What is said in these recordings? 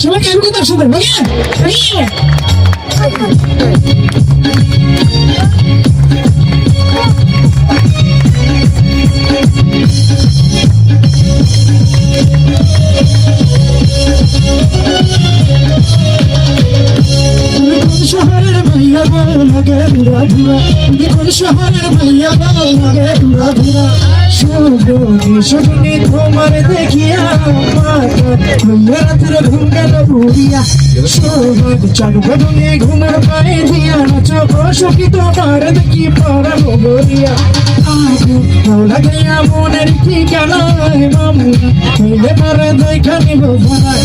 সবাই গান করতে একসাথে ভাইয়া গো লাগে ঘুরা ঘুরা তুমি শহরের ভাইয়া গো লাগে সুগনি তোমার দেখিয়া রাতের ঘুম গেল ভুরিয়া সোহাগ চাঁদ বদলে ঘুমের পায়ে দিয়া নাচো সখী তোমার দেখি পড়া গরিয়া গিয়া মনের ঠিকানা মামু পারে দেখানি বোঝায়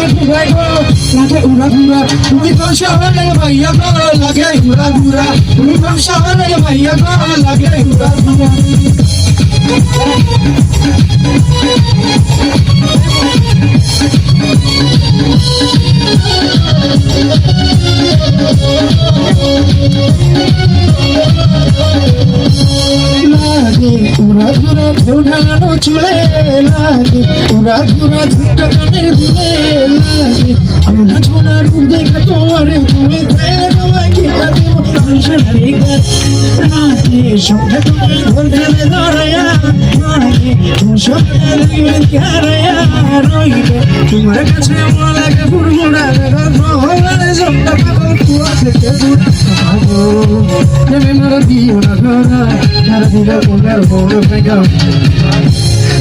লাগে উড়া ঘুরা তুমি তো শহরে ভাইয়া গো লাগে উড়া ঘুরা তুমি তো শহরে ভাইয়া গো লাগে উড়া ঘুরা ঢেউঢানো চুলে লাগে, উড়া ঘুরা ঝুঁটা কানের দুলে আমরা ছোনা দেখে তোমার তুমি সঙ্গে তোমার ঘর ধরে দাঁড়ায়া লাগবে কারায়া রইবে তোমার কাছে লাগে ফুরফুরা ভগবান সবটা পাগল কুয়া থেকে দূর প্রেমে মারা দিও না ধরা যারা দিলে ওনার বড় পেগাম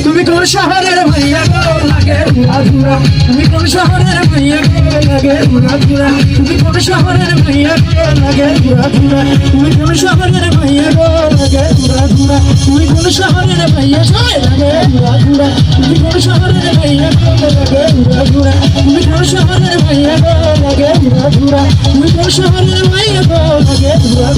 তুমি কোন শহরের ভাইয়া গো লাগে? ঘুরা তুমি কোন শহরের ভাইয়া গো লাগে? ঘুরা তুমি কোন শহরের ভাইয়া গো লাগে? ঘুরা তুমি কোন শহরের ভাইয়া গো লাগে? ঘুরা তুমি কোন শহরের ভাইয়া ছয় লাগে? ঘুরা তুমি কোন শহরের ভাইয়া গো লাগে? ঘুরা তুমি কোন শহরের ভাইয়া গো লাগে? ঘুরা তুমি কোন শহরের ভাইয়া গো লাগে? ঘুরা